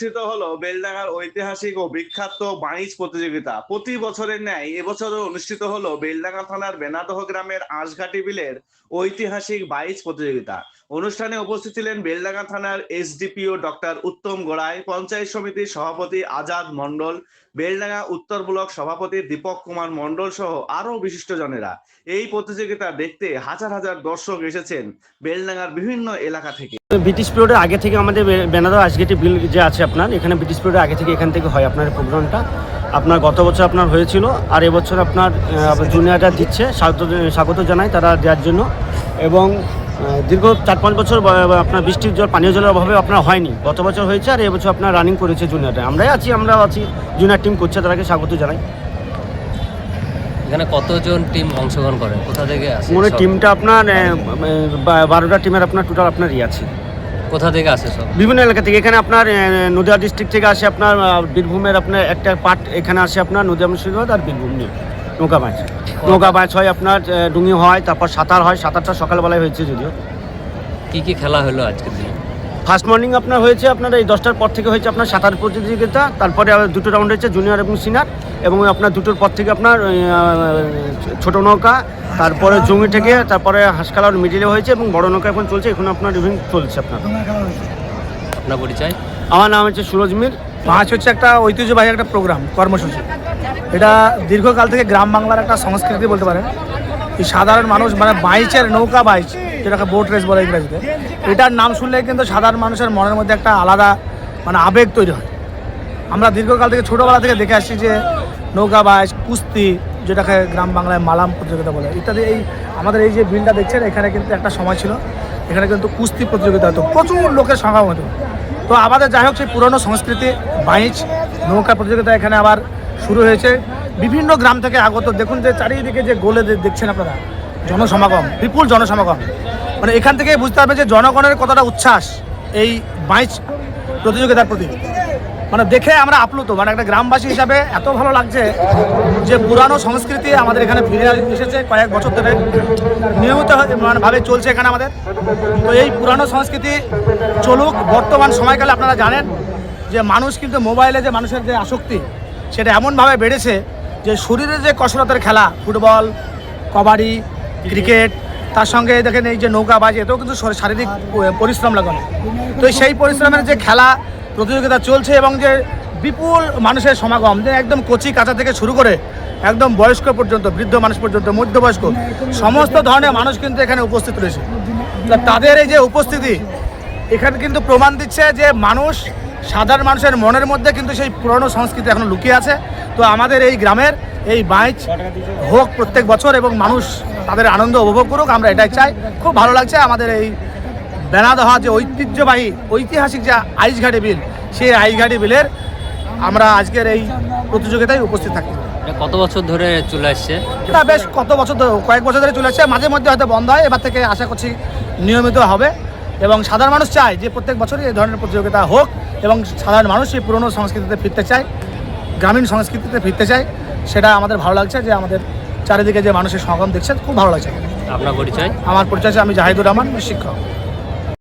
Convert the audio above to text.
অনুষ্ঠিত হলো বেলডাঙ্গার ঐতিহাসিক ও বিখ্যাত বাণিজ্য প্রতিযোগিতা। প্রতি বছরের ন্যায় এবছরও অনুষ্ঠিত হলো বেলডাঙ্গা থানার বেনাদহ গ্রামের আঁশঘাটি বিলের ঐতিহাসিক বাইচ প্রতিযোগিতা। অনুষ্ঠানে উপস্থিত ছিলেন বেলডাঙ্গা থানার এসডিপিও ডক্টর উত্তম গোড়াই, পঞ্চায়েত সমিতির সভাপতি আজাদ মণ্ডল, বেলডাঙ্গা উত্তর ব্লক সভাপতি দীপক কুমার মণ্ডল সহ আরও বিশিষ্টজনেরা। এই প্রতিযোগিতা দেখতে হাজার হাজার দর্শক এসেছেন বেলডাঙ্গার বিভিন্ন এলাকা থেকে। ব্রিটিশ পিরিয়ডের আগে থেকে আমাদের বেনারস আজগেটি বিল যে আছে আপনার এখানে ব্রিটিশ পিরিয়ডের আগে থেকে এখান থেকে হয় আপনার প্রোগ্রামটা আপনার গত বছর আপনার হয়েছিল আর এবছর আপনার জুনিয়ররা দিচ্ছে স্বাগত স্বাগত জানাই তারা দেওয়ার জন্য। এবং দীর্ঘ চার পাঁচ বছর আপনার বৃষ্টির জল পানীয় জলের অভাবে আপনার হয়নি। গত বছর হয়েছে আর এবছর আপনার রানিং করেছে জুনিয়ররা আমরাই আছি আমরাও আছি জুনিয়র টিম করছে তাদেরকে স্বাগত জানাই। এখানে কতজন টিম অংশগ্রহণ করে কোথা থেকে আসে মনে টিমটা আপনার বারোটা টিমের আপনার টোটাল আপনার ইয়ে আছে। কোথা থেকে আসে সব? বিভিন্ন এলাকা থেকে। এখানে আপনার নদিয়া ডিস্ট্রিক্ট থেকে আসে আপনার বীরভূমের আপনার একটা পার্ট এখানে আসে আপনার নদিয়া মুর্শিদাবাদ আর বীরভূম নিয়ে। নৌকা মাছ নৌকা মাছ হয় আপনার ডুঙি হয় তারপর সাঁতার হয়। সাঁতারটা সকালবেলায় হয়েছে যদিও। কি কি খেলা হলো আজকের দিনে? ফার্স্ট মর্নিং আপনার হয়েছে আপনার এই দশটার পর থেকে হয়েছে আপনার সাঁতার প্রতিযোগিতা। তারপরে আবার দুটো রাউন্ড হয়েছে জুনিয়র এবং সিনিয়র এবং আপনার দুটোর পর থেকে আপনার ছোট নৌকা তারপরে জমি থেকে তারপরে হাঁসখালার মিডিলে হয়েছে এবং বড় নৌকা এখন চলছে। এখন আপনার ইভেন্ট চলছে আপনার। আপনার পরিচয়? আমার নাম হচ্ছে সুরজ মির। মাছ হচ্ছে একটা ঐতিহ্যবাহী একটা প্রোগ্রাম কর্মসূচি। এটা দীর্ঘকাল থেকে গ্রাম বাংলার একটা সংস্কৃতি বলতে পারেন। এই সাধারণ মানুষ মানে বাইচের নৌকা বাইচ যেটাকে বোট রেস বলে ইংরেজিতে। এটার নাম শুনলে কিন্তু সাধারণ মানুষের মনের মধ্যে একটা আলাদা মানে আবেগ তৈরি হয়। আমরা দীর্ঘকাল থেকে ছোটোবেলা থেকে দেখে আসছি যে নৌকা বাইচ কুস্তি যেটাকে গ্রাম বাংলায় মালাম প্রতিযোগিতা বলে। ইত্যাদি এই আমাদের এই যে বিলটা দেখছেন, এখানে কিন্তু একটা সময় ছিল। এখানে কিন্তু কুস্তি প্রতিযোগিতা হতো। প্রচুর লোকের সমাগম হতো। তো আমাদের যাই হোক, সেই পুরনো সংস্কৃতি, বাইচ, নৌকা প্রতিযোগিতা এখানে আবার শুরু হয়েছে। বিভিন্ন গ্রাম থেকে আগত, দেখুন যে চারিদিকে যে গোলে দেখছেন আপনারা, জনসমাগম, বিপুল জনসমাগম। মানে এখান থেকে বুঝতে হবে যে জনগণের কতটা উচ্ছ্বাস এই বাইচ প্রতিযোগিতার প্রতি। মানে দেখে আমরা আপ্লুত। মানে একটা গ্রামবাসী হিসাবে এত ভালো লাগছে যে পুরানো সংস্কৃতি আমাদের এখানে ফিরে এসেছে কয়েক বছর ধরে। নিয়মিত মানে ভাবে চলছে এখানে আমাদের। তো এই পুরানো সংস্কৃতি চলুক, বর্তমান সময়কালে আপনারা জানেন যে মানুষ কিন্তু মোবাইলে যে মানুষের যে আসক্তি, সেটা এমনভাবে বেড়েছে যে শরীরের যে কসরতের খেলা, ফুটবল, কবাডি, ক্রিকেট, তার সঙ্গে দেখেন এই যে নৌকা বাজ, এতেও কিন্তু শরীর- শারীরিক পরিশ্রম লাগানো। তো সেই পরিশ্রমের যে খেলা প্রতিযোগিতা চলছে এবং যে বিপুল মানুষের সমাগম, যে একদম কচি কাঁচা থেকে শুরু করে একদম বয়স্ক পর্যন্ত, বৃদ্ধ মানুষ পর্যন্ত, মধ্যবয়স্ক, সমস্ত ধরনের মানুষ কিন্তু এখানে উপস্থিত রয়েছে। তাদের এই যে উপস্থিতি, এখানে কিন্তু প্রমাণ দিচ্ছে যে মানুষ, সাধারণ মানুষের মনের মধ্যে কিন্তু সেই পুরনো সংস্কৃতি এখনও লুকিয়ে আছে। তো আমাদের এই গ্রামের এই বাইচ হোক প্রত্যেক বছর এবং মানুষ তাদের আনন্দ উপভোগ করুক, আমরা এটাই চাই। খুব ভালো লাগছে আমাদের এই বেনাদহা যে ঐতিহ্যবাহী ঐতিহাসিক যে আইসঘাটি বিল সেই আইসঘাটি বিলের আমরা আজকের এই প্রতিযোগিতায় উপস্থিত থাকি। কত বছর ধরে চলে আসছে? এটা বেশ কত বছর ধরে কয়েক বছর ধরে চলে আসছে। মাঝে মধ্যে হয়তো বন্ধ হয় এবার থেকে আশা করছি নিয়মিত হবে। এবং সাধারণ মানুষ চায় যে প্রত্যেক বছরই এই ধরনের প্রতিযোগিতা হোক এবং সাধারণ মানুষ এই পুরনো সংস্কৃতিতে ফিরতে চায় গ্রামীণ সংস্কৃতিতে ফিরতে চায়। সেটা আমাদের ভালো লাগছে যে আমাদের চারিদিকে যে মানুষের সমাগম দেখছে খুব ভালো লাগছে। আপনার পরিচয়? আমার পরিচয় আমি জাহিদুর রহমান শিক্ষক।